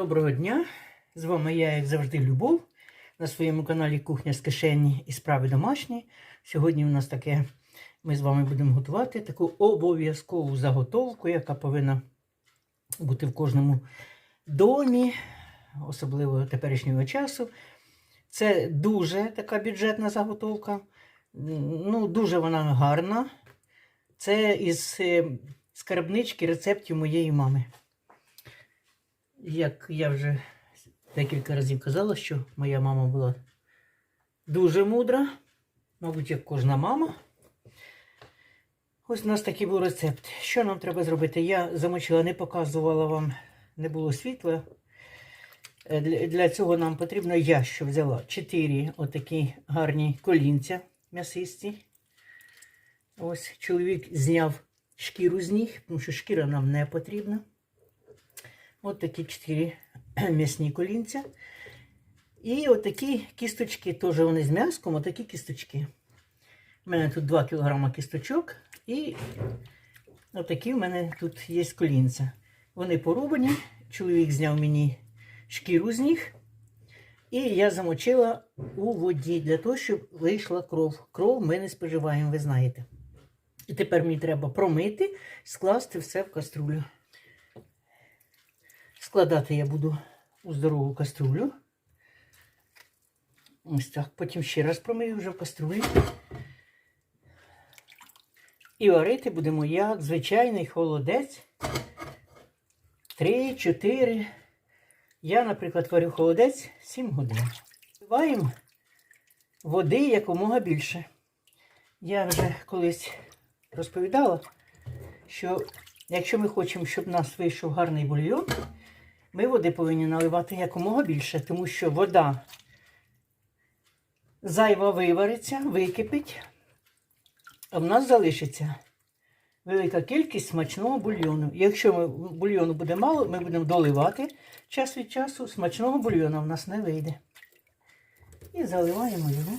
Доброго дня! З вами я, як завжди, Любов. На своєму каналі Кухня з кишені і справи домашні. Сьогодні у нас таке, ми з вами будемо готувати таку обов'язкову заготовку, яка повинна бути в кожному домі, особливо теперішнього часу. Це дуже така бюджетна заготовка. Ну, дуже вона гарна. Це із е, скарбнички рецептів моєї мами. Як я вже декілька разів казала, що моя мама була дуже мудра, мабуть, як кожна мама. Ось у нас такий був рецепт. Що нам треба зробити? Я замочила, не показувала вам, не було світла. Е, Для цього нам потрібно, я що взяла 4 отакі гарні колінця м'ясисті. Ось чоловік зняв шкіру з них, тому що шкіра нам не потрібна. От такі 4 м'ясні колінця. І отакі кісточки, теж вони з м'яском, отакі кісточки. У мене тут 2 кг кісточок. І отакі в мене тут є колінця. Вони порубані. Чоловік зняв мені шкіру з них. І я замочила у воді для того, щоб вийшла кров. Кров ми не споживаємо, ви знаєте. І тепер мені треба промити, скласти все в каструлю. Складати я буду у здорову каструлю. Ось так. Потім ще раз промию вже в каструлі. І варити будемо як звичайний холодець. 3-4. Я, наприклад, варю холодець 7 годин. Вливаємо води якомога більше. Я вже колись розповідала, що якщо ми хочемо, щоб у нас вийшов гарний бульйон, ми води повинні наливати якомога більше, тому що вода зайва вивариться, википить, а в нас залишиться велика кількість смачного бульйону. Якщо бульйону буде мало, ми будемо доливати час від часу, смачного бульйону в нас не вийде. І заливаємо його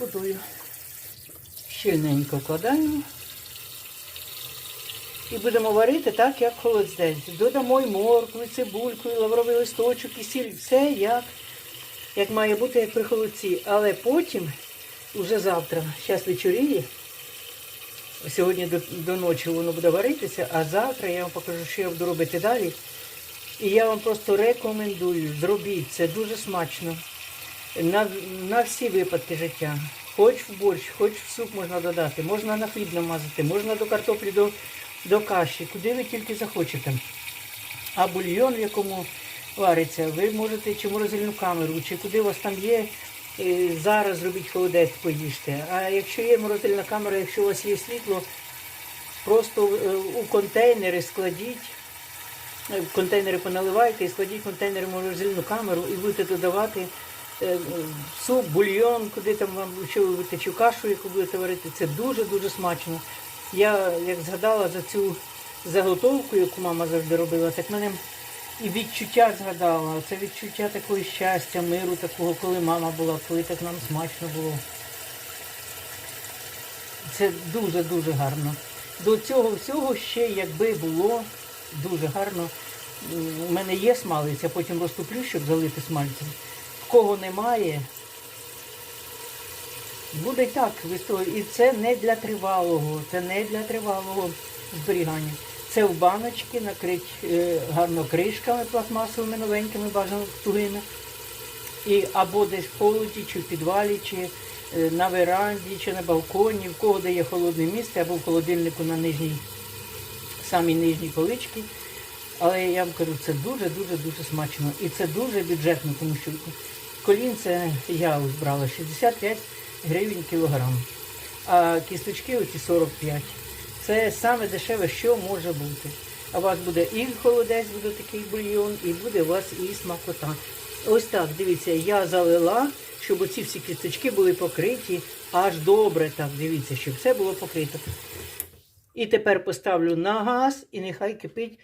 водою. Щільненько вкладаємо. І будемо варити так, як холодець. Додамо і моркву, і цибульку, і лавровий листочок, і сіль. Все як, як має бути, як при холодці. Але потім, уже завтра, зараз вечоріє, сьогодні до, до ночі воно буде варитися, а завтра я вам покажу, що я буду робити далі. І я вам просто рекомендую, зробіть це дуже смачно. На, на всі випадки життя. Хоч в борщ, хоч в суп можна додати, можна на хліб намазати, можна до картоплі, до, до каші, куди ви тільки захочете. А бульйон, в якому вариться, ви можете чи морозильну камеру, чи куди у вас там є, е, зараз зробіть холодець, поїжте. А якщо є морозильна камера, якщо у вас є світло, просто е, у контейнери складіть. Е, В контейнери поналивайте і складіть контейнери морозильну камеру і будете додавати суп, бульйон, куди там вам що ви будете, чи кашу, яку будете варити. Це дуже-дуже смачно. Я як згадала за цю заготовку, яку мама завжди робила, так мене і відчуття згадала. Це відчуття такого щастя, миру, такого, коли мама була, коли так нам смачно було. Це дуже-дуже гарно. До цього всього ще, якби було дуже гарно. У мене є смалець, я потім розтоплю, щоб залити смальцем. В кого немає, буде так. висто- І це не для тривалого, це не для тривалого зберігання. Це в баночки накрить е, гарно кришками пластмасовими новенькими, бажано тугими. І або десь в холоді, чи в підвалі, чи е, на веранді, чи на балконі, в кого де є холодне місце, або в холодильнику на нижній, самій нижній поличці. Але я вам кажу, це дуже-дуже дуже смачно. І це дуже бюджетно, тому що колінце я ось брала 65 гривень кілограм, а кісточки оці 45. Це саме дешеве, що може бути. А у вас буде і холодець, буде такий бульйон, і буде у вас і смакота. Ось так, дивіться, я залила, щоб оці всі кісточки були покриті аж добре. Так, дивіться, щоб все було покрито. І тепер поставлю на газ і нехай кипить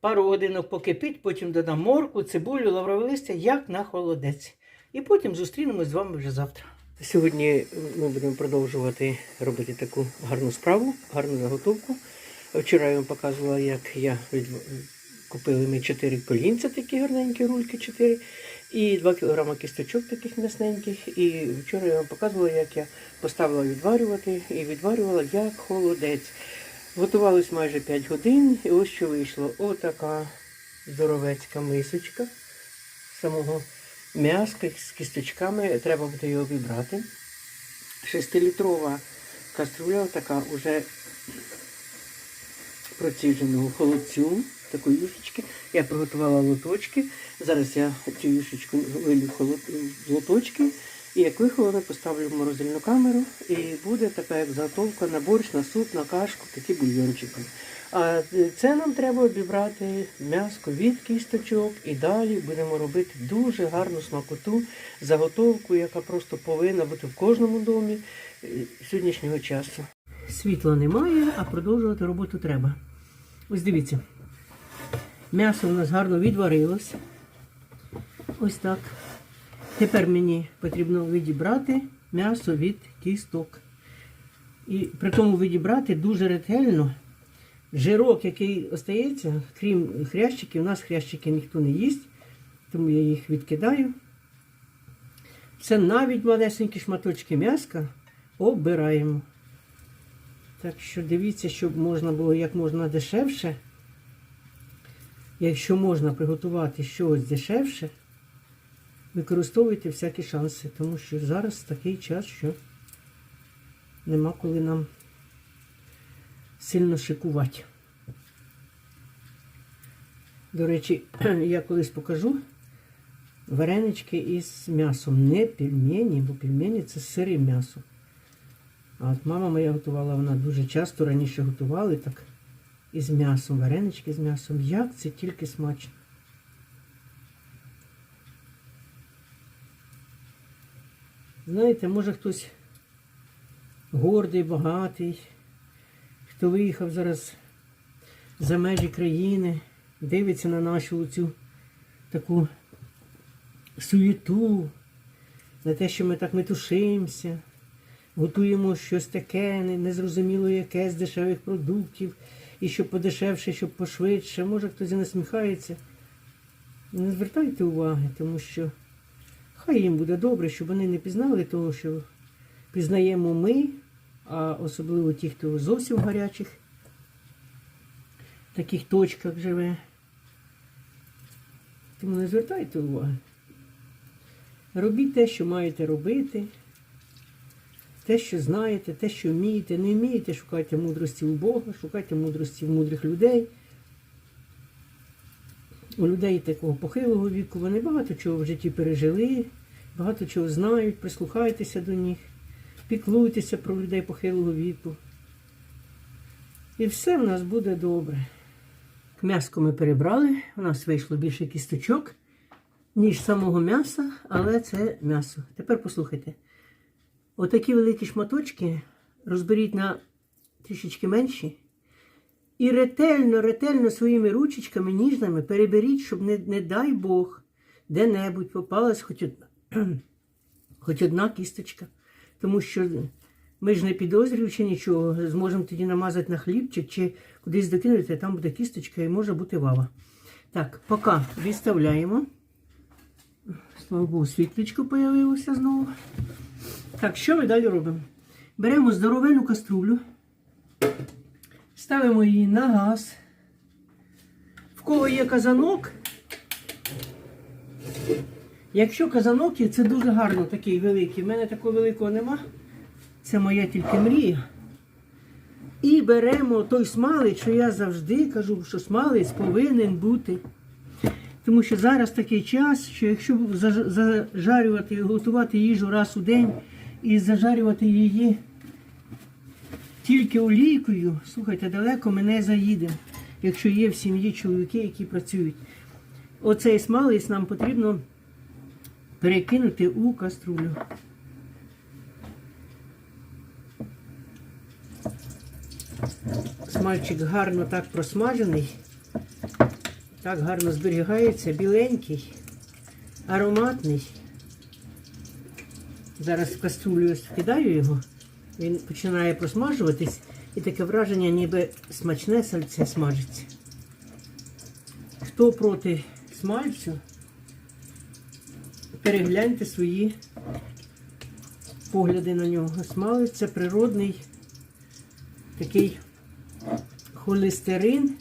пару годинок покипить, потім додам морку, цибулю, лаврове листя, як на холодець. І потім зустрінемось з вами вже завтра. Сьогодні ми будемо продовжувати робити таку гарну справу, гарну заготовку. Вчора я вам показувала, як я від- Купили ми 4 колінця, такі гарненькі рульки 4, і 2 кг кісточок таких м'ясненьких. І вчора я вам показувала, як я поставила відварювати і відварювала як холодець. Готувалось майже 5 годин, і ось що вийшло. Отака здоровецька мисочка самого м'яска з кісточками. Треба буде його вибрати. Шестилітрова каструля, така уже процідженого холодцю, такої юшечки. Я приготувала лоточки. Зараз я цю юшечку вилю в лоточки. І як вихована, поставлю в морозильну камеру, і буде така як заготовка на борщ, на суп, на кашку, такі бульйончики. А це нам треба обібрати м'яско від кісточок і далі будемо робити дуже гарну смакоту, заготовку, яка просто повинна бути в кожному домі е, сьогоднішнього часу. Світла немає, а продовжувати роботу треба. Ось дивіться. М'ясо у нас гарно відварилось. Ось так. Тепер мені потрібно відібрати м'ясо від кісток. І при тому відібрати дуже ретельно. Жирок, який остається, крім хрящиків, у нас хрящики ніхто не їсть, тому я їх відкидаю. Це навіть малесенькі шматочки м'яска обираємо. Так що дивіться, щоб можна було як можна дешевше. Якщо можна приготувати щось дешевше, використовуйте всякі шанси, тому що зараз такий час, що нема коли нам сильно шикувати. До речі, я колись покажу варенички із м'ясом. Не пельмені, бо пельмені це сире м'ясо. А от мама моя готувала, вона дуже часто раніше готували так із м'ясом, варенички з м'ясом. Як це тільки смачно. Знаєте, може хтось гордий, багатий, хто виїхав зараз за межі країни, дивиться на нашу цю таку суєту, на те, що ми так метушимося, готуємо щось таке, не- незрозуміло яке з дешевих продуктів, і щоб подешевше, щоб пошвидше. Може хтось і насміхається. Не звертайте уваги, тому що хай їм буде добре, щоб вони не пізнали того, що пізнаємо ми, а особливо ті, хто зовсім в гарячих таких точках живе. Тому не звертайте уваги. Робіть те, що маєте робити, те, що знаєте, те, що вмієте. Не вмієте, шукайте мудрості у Бога, шукайте мудрості в мудрих людей. У людей такого похилого віку вони багато чого в житті пережили, багато чого знають, прислухайтеся до них, піклуйтеся про людей похилого віку. І все в нас буде добре. М'яско ми перебрали, у нас вийшло більше кісточок, ніж самого м'яса, але це м'ясо. Тепер послухайте. Отакі великі шматочки розберіть на трішечки менші. І ретельно, ретельно своїми ручечками, ніжними переберіть, щоб не, не дай Бог, де-небудь попалась хоч одна, хоч одна кісточка. Тому що ми ж не підозрюючи нічого, зможемо тоді намазати на хлібчик чи кудись докинути, там буде кісточка і може бути вава. Так, поки відставляємо. Слава Богу, світличко появилося знову. Так, що ми далі робимо? Беремо здоровенну каструлю, ставимо її на газ. В кого є казанок. Якщо казанок є, це дуже гарно такий великий. У мене такого великого нема. Це моя тільки мрія. І беремо той смалець, що я завжди кажу, що смалець повинен бути. Тому що зараз такий час, що якщо заж- зажарювати, готувати їжу раз у день і зажарювати її тільки олійкою, слухайте, далеко ми не заїдемо, якщо є в сім'ї чоловіки, які працюють. Оцей смалець нам потрібно перекинути у каструлю. Смальчик гарно так просмажений, так гарно зберігається, біленький, ароматний. Зараз в каструлю ось вкидаю його, він починає просмажуватись, і таке враження, ніби смачне сальце смажиться. хто проти смальцю, перегляньте свої погляди на нього. Смалець це природний такий холестерин,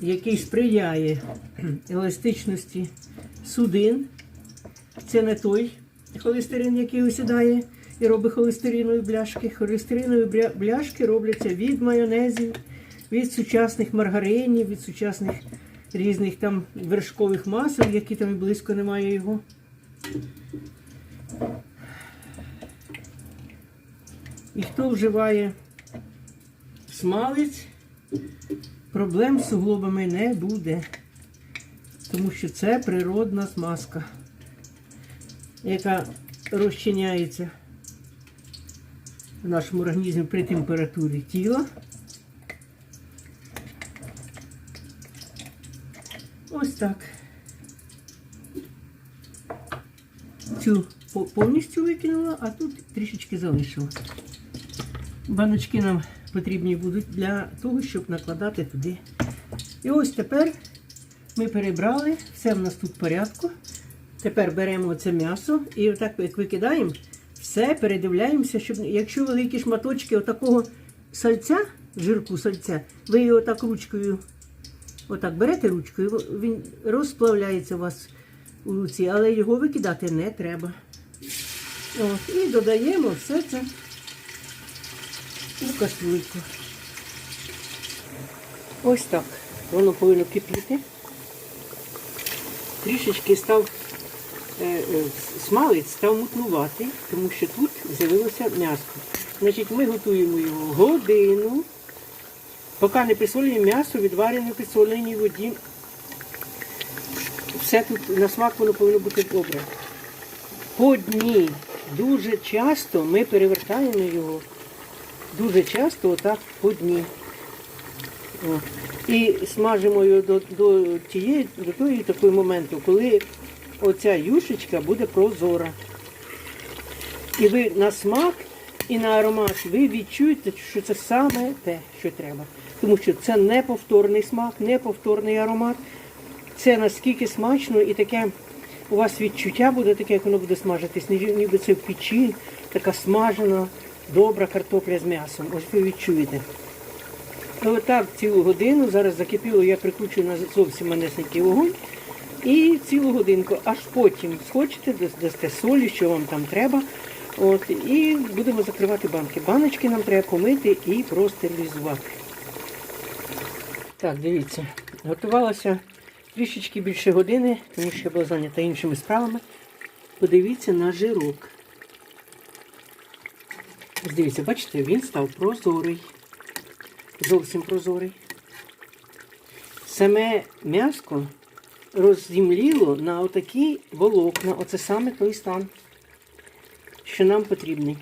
який сприяє еластичності судин. Це не той холестерин, який осідає і робить холестеринові бляшки. Холестеринові бляшки робляться від майонезів, від сучасних маргаринів, від сучасних різних там вершкових масел, які там і близько немає його. І хто вживає смалець, проблем з суглобами не буде. Тому що це природна смазка, яка розчиняється в нашому організмі при температурі тіла. Ось так. Цю повністю викинула, а тут трішечки залишила. Баночки нам потрібні будуть для того, щоб накладати туди. І ось тепер ми перебрали, все в нас тут в порядку. Тепер беремо це м'ясо і отак як викидаємо, все передивляємося, щоб якщо великі шматочки отакого сальця, жирку сальця, ви його так ручкою, отак берете ручкою, він розплавляється у вас у руці, але його викидати не треба. От, і додаємо все це у каструльку. Ось так. Воно повинно кипіти. Трішечки став е, е, смалець став мутнуватий, тому що тут з'явилося м'ясо. Значить, ми готуємо його годину, поки не присолюємо м'ясо, відварене в підсоленій воді. Все тут на смак воно повинно бути добре. По дні дуже часто ми перевертаємо його, дуже часто отак по дні. О. І смажимо його до, до, тієї, до того такого моменту, коли оця юшечка буде прозора. І ви на смак і на аромат ви відчуєте, що це саме те, що треба. Тому що це неповторний смак, неповторний аромат. Це наскільки смачно і таке у вас відчуття буде таке, як воно буде смажитись, ніби це в печі, така смажена, добра картопля з м'ясом. Ось ви відчуєте. І отак цілу годину, зараз закипіло, я прикручую на зовсім манесенький вогонь. І цілу годинку, аж потім схочете, дасте солі, що вам там треба. От, і будемо закривати банки. Баночки нам треба помити і простерилізувати. Так, дивіться, готувалася трішечки більше години, тому що я була зайнята іншими справами. Подивіться на жирок. Ось Дивіться, бачите, він став прозорий. Зовсім прозорий. Саме м'яско роззімліло на отакі волокна. Оце саме той стан, що нам потрібний.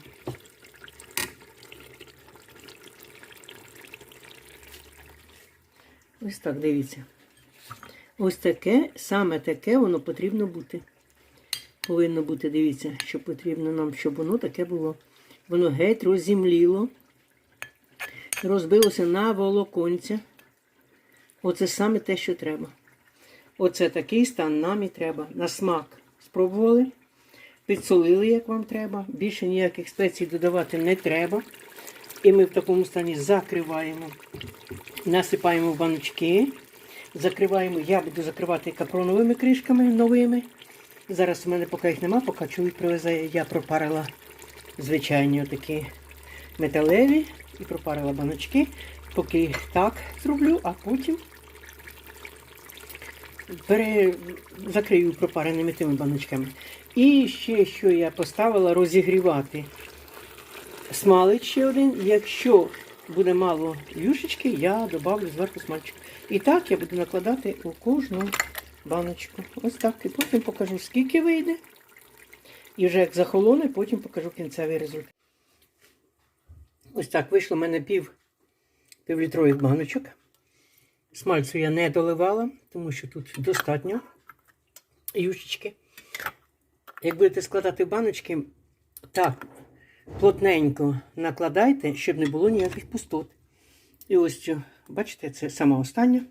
Ось так, дивіться. Ось таке, саме таке воно потрібно бути. Повинно бути, дивіться, що потрібно нам, щоб воно таке було. Воно геть роззімліло, розбилося на волоконця. Оце саме те, що треба. Оце такий стан нам і треба. На смак спробували, підсолили, як вам треба. Більше ніяких спецій додавати не треба. І ми в такому стані закриваємо, насипаємо в баночки, закриваємо. Я буду закривати капроновими кришками новими. Зараз у мене поки їх нема, поки чоловік привезе, я пропарила звичайні такі металеві і пропарила баночки. Поки їх так зроблю, а потім закрию пропареними тими баночками. І ще що я поставила розігрівати смалець ще один. Якщо буде мало юшечки, я додавлю зверху смальчик. І так я буду накладати у кожну баночку. Ось так. І потім покажу, скільки вийде. І вже як захолоне, потім покажу кінцевий результат. Ось так вийшло в мене пів півлітрових баночок. Смальцю я не доливала, тому що тут достатньо юшечки. Як будете складати баночки, так плотненько накладайте, щоб не було ніяких пустот. І ось, бачите, це сама остання.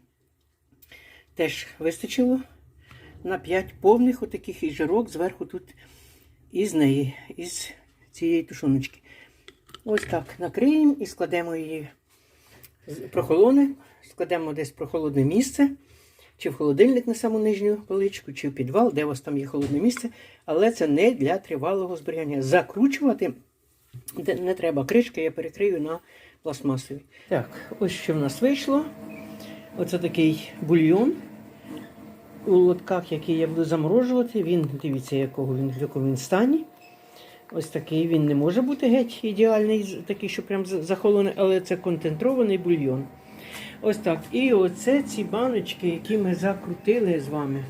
теж вистачило на 5 повних отаких і жирок зверху тут із неї, із цієї тушоночки. Ось так накриємо і складемо її прохолоне, складемо десь в прохолодне місце, чи в холодильник на саму нижню поличку, чи в підвал, де у вас там є холодне місце, але це не для тривалого зберігання. Закручувати не треба. Кришки я перекрию на пластмасові. Так, ось що в нас вийшло. Оце такий бульйон у лотках, який я буду заморожувати. Він, дивіться, якого він, в якому він стані. Ось такий він не може бути геть ідеальний, такий, що прям захолоне, але це концентрований бульйон. Ось так. І оце ці баночки, які ми закрутили з вами.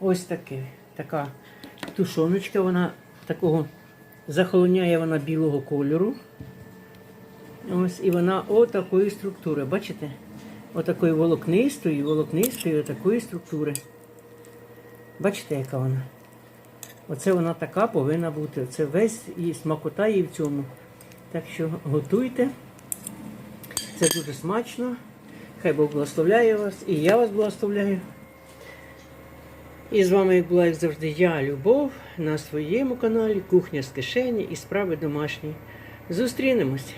Ось таке. Така тушоночка, вона такого захолоняє вона білого кольору. Ось, і вона отакої структури. Бачите? Отакої волокнистої, волокнистої, отакої структури. Бачите, яка вона? Оце вона така повинна бути. Це весь і смакота її в цьому. Так що готуйте. Це дуже смачно. Хай Бог благословляє вас, і я вас благословляю. І з вами, як була, як завжди, я, Любов, на своєму каналі Кухня з кишені і справи домашні. Зустрінемось!